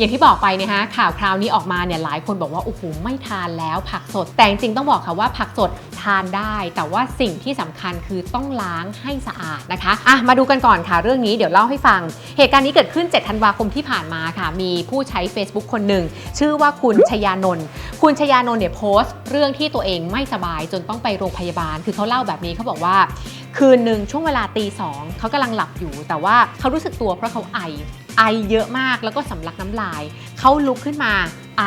อย่างที่บอกไปเนะฮะข่าวคราวนี้ออกมาเนี่ยหลายคนบอกว่าโอ้โหไม่ทานแล้วผักสด แต่จริงต้องบอกค่ะว่าผักสดทานได้ แต่ว่าสิ่งที่สำคัญคือต้องล้างให้สะอาดนะคะอะมาดูกันก่อนค่ะเรื่องนี้เดี๋ยวเล่าให้ฟัง เหตุการณ์นี้เกิดขึ้น 7 ธันวาคมที่ผ่านมาค่ะ มีผู้ใช้ Facebook คนหนึ่งชื่อว่าคุณชยานนท์คุณชยานนท์เนี่ยโพสต์ เรื่องที่ตัวเองไม่สบายจนต้องไปโรงพยาบาล คือเขาเล่าแบบนี้เขาบอกว่าคืนหนึ่งช่วงเวลาตีสองเขากำลังหลับอยู่ แต่ว่าเขารู้สึกตัวเพราะเขาไอ ไอเยอะมากแล้วก็สำลักน้ำลาย เขาลุกขึ้นมาไอ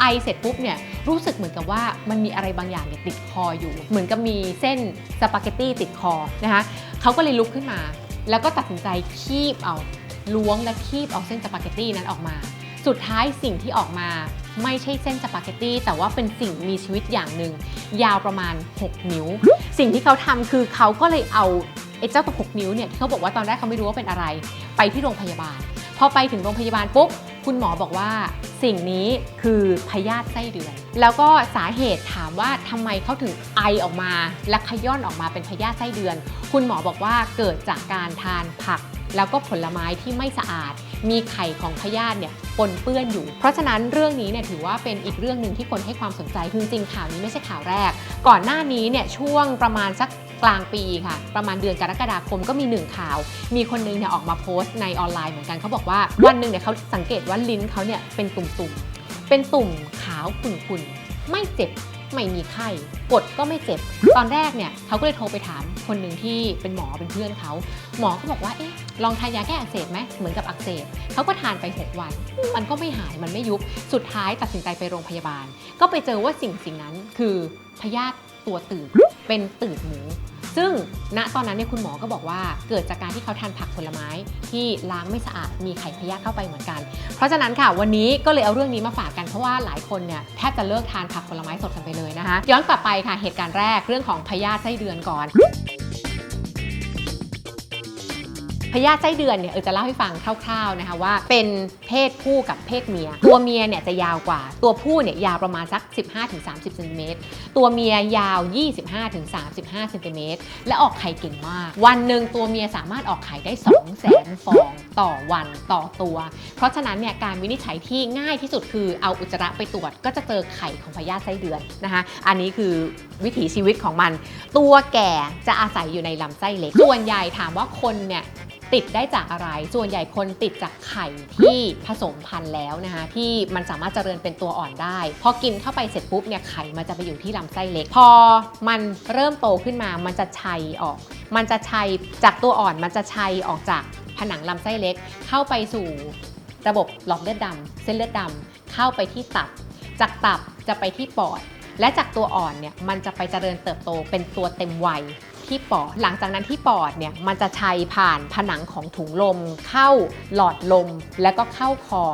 ไอเสร็จปุ๊บเนี่ยรู้สึกเหมือนกับว่ามันมีอะไรบางอย่างเนี่ยติดคออยู่ เหมือนกับมีเส้นสปาเกตตี้ติดคอนะคะเขาก็เลยลุกขึ้นมา แล้วก็ตัดสินใจคีบเอาล้วงและคีบเอาเส้นสปาเกตตี้นั้นออกมา สุดท้ายสิ่งที่ออกมาไม่ใช่เส้นสปาเกตตี้แต่ว่าเป็นสิ่งมีชีวิตอย่างหนึ่งยาวประมาณ 6 นิ้ว สิ่งที่เขาทำคือเขาก็เลยเอาไอ้เจ้าตัว6นิ้วเนี่ยที่เขาบอกว่าตอนแรกเขาไม่รู้ว่าเป็นอะไร ไปที่โรงพยาบาล พอไปถึงโรงพยาบาลปุ๊บคุณหมอบอกว่าสิ่งนี้คือพยาธิไส้เดือน แล้วก็สาเหตุถามว่าทำไมเขาถึงไอออกมา และขย้อนออกมาเป็นพยาธิไส้เดือน คุณหมอบอกว่าเกิดจากการทานผัก แล้วก็ผลไม้ที่ไม่สะอาด มีไข่ของพยาธิเนี่ยปนเปื้อนอยู่ เพราะฉะนั้นเรื่องนี้เนี่ยถือว่าเป็นอีกเรื่องหนึ่งที่คนให้ความสนใจคือจริงๆข่าวนี้ไม่ใช่ข่าวแรก ก่อนหน้านี้เนี่ยช่วงประมาณสัก กลางปีค่ะ ประมาณเดือนกรกฎาคมก็มีหนึ่งข่าว มีคนนึงเนี่ยออกมาโพสต์ในออนไลน์เหมือนกันเขาบอกว่าวันหนึ่งเนี่ยเขาสังเกตว่าลิ้นเขาเนี่ยเป็นตุ่มๆ เป็นตุ่มขาวขุ่นๆ ไม่เจ็บไม่มีไข้ กดก็ไม่เจ็บ ตอนแรกเนี่ยเขาก็เลยโทรไปถามคนหนึ่งที่เป็นหมอเป็นเพื่อนเขา หมอก็บอกว่า เอ๊ะ ลองทานยาแก้อักเสบไหมเหมือนกับอักเสบ เขาก็ทานไป6วัน มันก็ไม่หาย มันไม่ยุบ สุดท้ายตัดสินใจไปโรงพยาบาล ก็ไปเจอว่าสิ่งสิ่งนั้นคือพยาธิตัวตืด เป็นตืดหมู ซึ่งณตอนนั้นเนี่ยคุณหมอก็บอกว่าเกิดจากการที่เขาทานผักผลไม้ที่ล้างไม่สะอาดมีไข่พยาธิเข้าไปเหมือนกัน เพราะฉะนั้นค่ะวันนี้ก็เลยเอาเรื่องนี้มาฝากกันเพราะว่าหลายคนเนี่ยแทบจะเลิกทานผักผลไม้สดกันไปเลยนะคะ ย้อนกลับไปค่ะเหตุการณ์แรกเรื่องของพยาธิไส้เดือนก่อน พยาธิไส้เดือนเนี่ยเออจะเล่าให้ฟังคร่าวๆนะคะว่าเป็นเพศผู้กับเพศเมีย ตัวเมียเนี่ยจะยาวกว่า ตัวผู้เนี่ยยาวประมาณสัก 15-30เซนติเมตรตัวเมียยาว 25-35เซนติเมตรและออกไข่เก่งมาก วันหนึ่งตัวเมียสามารถออกไข่ได้ 2 0 0 0 0 0ฟองต่อวันต่อตัว เพราะฉะนั้นเนี่ยการวินิจฉัยที่ง่ายที่สุดคือเอาอุจจาระไปตรวจก็จะเจอไข่ของพยาธิไส้เดือนนะคะ อันนี้คือวิถีชีวิตของมัน ตัวแก่จะอาศัยอยู่ในลำไส้เล็ก ส่วนใหญ่ถามว่าคนเนี่ย ติดได้จากอะไร ส่วนใหญ่คนติดจากไข่ที่ผสมพันธุ์แล้วนะคะ ที่มันสามารถเจริญเป็นตัวอ่อนได้ พอกินเข้าไปเสร็จปุ๊บเนี่ยไข่มันจะไปอยู่ที่ลำไส้เล็ก พอมันเริ่มโตขึ้นมา มันจะชัยออก มันจะชัยจากตัวอ่อน มันจะชัยออกจากผนังลำไส้เล็ก เข้าไปสู่ระบบหลอดเลือดดำเส้นเลือดดำเข้าไปที่ตับ จากตับจะไปที่ปอด และจากตัวอ่อนเนี่ยมันจะไปเจริญเติบโตเป็นตัวเต็มวัยที่ปอด หลังจากนั้นที่ปอดเนี่ยมันจะชัยผ่านผนังของถุงลม เข้าหลอดลมแล้วก็เข้าคอ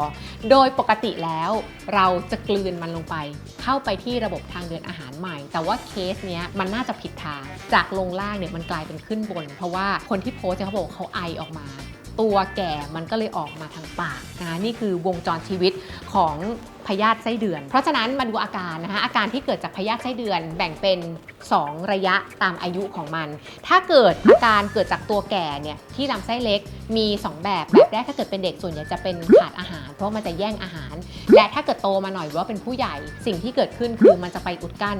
โดยปกติแล้วเราจะกลืนมันลงไป เข้าไปที่ระบบทางเดินอาหารใหม่ แต่ว่าเคสเนี้ยมันน่าจะผิดทาง จากลงล่างเนี่ยมันกลายเป็นขึ้นบน เพราะว่าคนที่โพสเขาบอกเขาไอออกมา ตัวแก่มันก็เลยออกมาทางปากนะคะนี่คือวงจรชีวิตของพยาธิไส้เดือน เพราะฉะนั้นมาดูอาการนะคะอาการที่เกิดจากพยาธิไส้เดือนแบ่งเป็น 2 ระยะตามอายุของมัน ถ้าเกิดอาการเกิดจากตัวแก่เนี่ยที่ลำไส้เล็กมี 2 แบบแบบแรกถ้าเกิดเป็นเด็กส่วนใหญ่จะเป็นขาดอาหาร เพราะมันจะแย่งอาหาร และถ้าเกิดโตมาหน่อยหรือว่าเป็นผู้ใหญ่สิ่งที่เกิดขึ้นคือมันจะไปอุดกั้น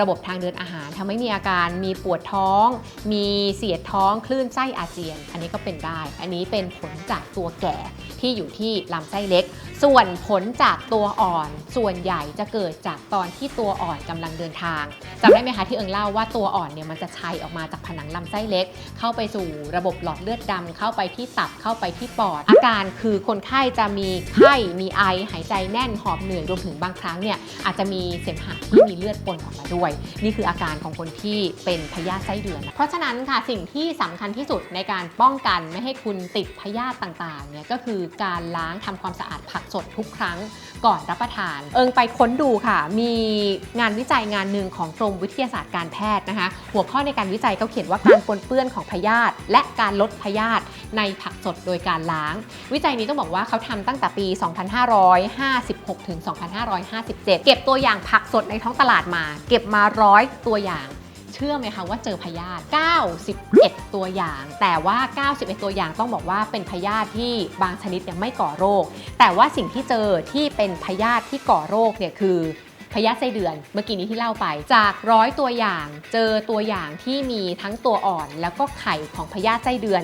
ระบบทางเดินอาหารทำให้มีอาการมีปวดท้อง มีเสียดท้องคลื่นไส้อาเจียน อันนี้ก็เป็นได้ อันนี้เป็นผลจากตัวแก่ที่อยู่ที่ลำไส้เล็ก ส่วนผลจากตัวอ่อนส่วนใหญ่จะเกิดจากตอนที่ตัวอ่อนกำลังเดินทางจำได้ไหมคะที่เอิงเล่าว่าตัวอ่อนเนี่ยมันจะชัยออกมาจากผนังลำไส้เล็ก เข้าไปสู่ระบบหลอดเลือดดำเข้าไปที่ตับเข้าไปที่ปอด อาการคือคนไข้จะมีไข้มีไอหายใจแน่นหอบเหนื่อยรวมถึงบางครั้งเนี่ยอาจจะมีเสมหะที่มีเลือดปนออกมาด้วย นี่คืออาการของคนที่เป็นพยาธิไส้เดือน เพราะฉะนั้นค่ะสิ่งที่สำคัญที่สุดในการป้องกันไม่ให้คุณติดพยาธิต่างๆเนี่ยก็คือการล้างทำความสะอาดผักสดทุกครั้งก่อนรับประทาน เอิงไปค้นดูค่ะ มีงานวิจัยงานหนึ่งของกรมวิทยาศาสตร์การแพทย์นะคะ หัวข้อในการวิจัยเขาเขียนว่าการปนเปื้อนของพยาธิและการลดพยาธิในผักสดโดยการล้าง วิจัยนี้ต้องบอกว่าเขาทำตั้งแต่ปี 2556 ถึง 2557 เก็บตัวอย่างผักสดในท้องตลาดมา เก็บมาร้อยตัวอย่าง เชื่อไหมคะว่าเจอพยาธิ91 ตัวอย่าง แต่ว่า 91 ตัวอย่างต้องบอกว่าเป็นพยาธิที่บางชนิดยังไม่ก่อโรค แต่ว่าสิ่งที่เจอที่เป็นพยาธิที่ก่อโรคเนี่ยคือพยาธิไส้เดือนเมื่อกี้นี้ที่เล่าไปจากร้อยตัวอย่างเจอตัวอย่างที่มีทั้งตัวอ่อน แล้วก็ไข่ของพยาธิไส้เดือน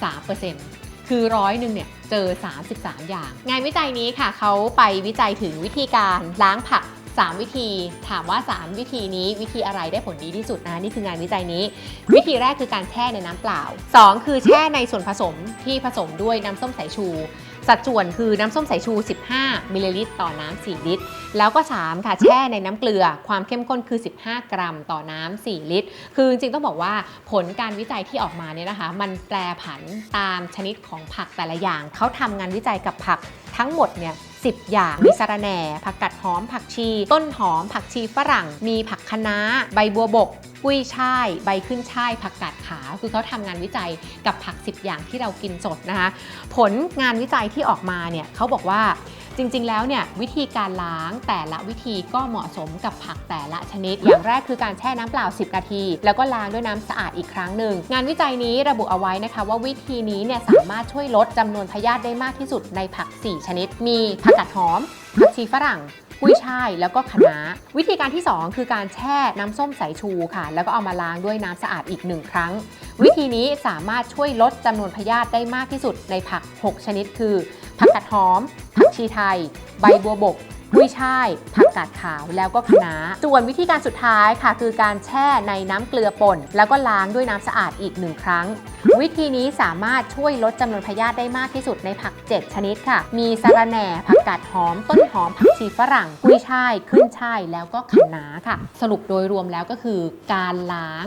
33%คือร้อยหนึ่งเนี่ยเจอ 33 อย่าง งานวิจัยนี้ค่ะเขาไปวิจัยถึงวิธีการล้างผัก 3 วิธี ถามว่า 3 วิธีนี้วิธีอะไรได้ผลดีที่สุดนะนี่คืองานวิจัยนี้ วิธีแรกคือการแช่ในน้ำเปล่า 2 คือแช่ในส่วนผสมที่ผสมด้วยน้ำส้มสายชู สัดส่วนคือน้ำส้มสายชู 15 มิลลิลิตรต่อน้ำ4ลิตร แล้วก็ 3 ค่ะแช่ในน้ำเกลือ ความเข้มข้นคือ 15 กรัมต่อน้ำ4ลิตร คือจริงๆต้องบอกว่าผลการวิจัยที่ออกมาเนี่ยนะคะ มันแปรผันตามชนิดของผักแต่ละอย่างเขาทำงานวิจัยกับผักทั้งหมดเนี่ย 10 อย่าง มีสะระแหน่ ผักกัดหอม ผักชี ต้นหอม ผักชีฝรั่ง มีผักคะน้า ใบบัวบกกุ้ยช่าย ใบขึ้นช่าย ผักกาดขาว คือเขาทำงานวิจัยกับผัก 10 อย่างที่เรากินสดนะคะ ผลงานวิจัยที่ออกมาเนี่ยเขาบอกว่า จริงๆ แล้วเนี่ยวิธีการล้างแต่ละวิธีก็เหมาะสมกับผักแต่ละชนิด อย่างแรกคือการแช่น้ำเปล่า 10 นาที แล้วก็ล้างด้วยน้ำสะอาดอีกครั้งหนึ่ง งานวิจัยนี้ระบุเอาไว้นะคะว่าวิธีนี้เนี่ยสามารถช่วยลดจำนวนพยาธิได้มากที่สุดในผัก 4 ชนิด มีผักกาดหอมผักชีฝรั่ง กุ้ยช่ายแล้วก็คะน้าวิธีการที่ 2 คือการแช่น้ำส้มสายชูค่ะ แล้วก็เอามาล้างด้วยน้ำสะอาดอีกหนึ่งครั้ง วิธีนี้สามารถช่วยลดจำนวนพยาธิได้มากที่สุดในผัก 6 ชนิดคือ ผักกาดหอม ผักชีไทย ใบบัวบก กุ้ยช่ายผักกาดขาวแล้วก็คะน้าส่วนวิธีการสุดท้ายค่ะ คือการแช่ในน้ำเกลือป่น แล้วก็ล้างด้วยน้ำสะอาดอีกหนึ่งครั้ง วิธีนี้สามารถช่วยลดจำนวนพยาธิได้มากที่สุดในผัก 7 ชนิดค่ะ มีสะระแหน่ผักกาดหอม ต้นหอมผักชีฝรั่งกุ้ยช่ายขึ้นช่ายแล้วก็คะน้าค่ะ สรุปโดยรวมแล้วก็คือการล้าง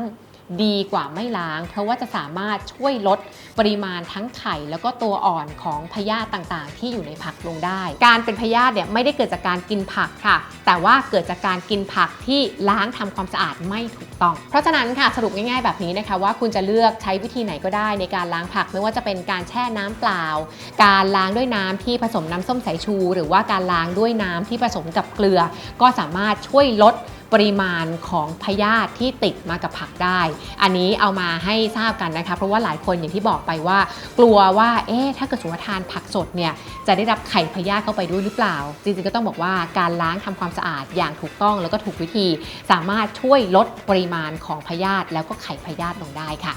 ดีกว่าไม่ล้าง เพราะว่าจะสามารถช่วยลดปริมาณทั้งไข่แล้วก็ตัวอ่อนของพยาธิต่างๆ ที่อยู่ในผักลงได้ การเป็นพยาธิเนี่ยไม่ได้เกิดจากการกินผักค่ะ แต่ว่าเกิดจากการกินผักที่ล้างทำความสะอาดไม่ถูกต้อง เพราะฉะนั้นค่ะสรุปง่ายๆแบบนี้นะคะว่าคุณจะเลือกใช้วิธีไหนก็ได้ในการล้างผักไม่ว่าจะเป็นการแช่น้ำเปล่า การล้างด้วยน้ำที่ผสมน้ำส้มสายชู หรือว่าการล้างด้วยน้ำที่ผสมกับเกลือ ก็สามารถช่วยลด ปริมาณของพยาธิที่ติดมากับผักได้ อันนี้เอามาให้ทราบกันนะคะ เพราะว่าหลายคนอย่างที่บอกไปว่า กลัวว่าเอ๊ะถ้าเกิดสมมติว่าทานผักสดเนี่ยจะได้รับไข่พยาธิเข้าไปด้วยหรือเปล่า จริงๆก็ต้องบอกว่าการล้างทำความสะอาดอย่างถูกต้องแล้วก็ถูกวิธี สามารถช่วยลดปริมาณของพยาธิแล้วก็ไข่พยาธิลงได้ค่ะ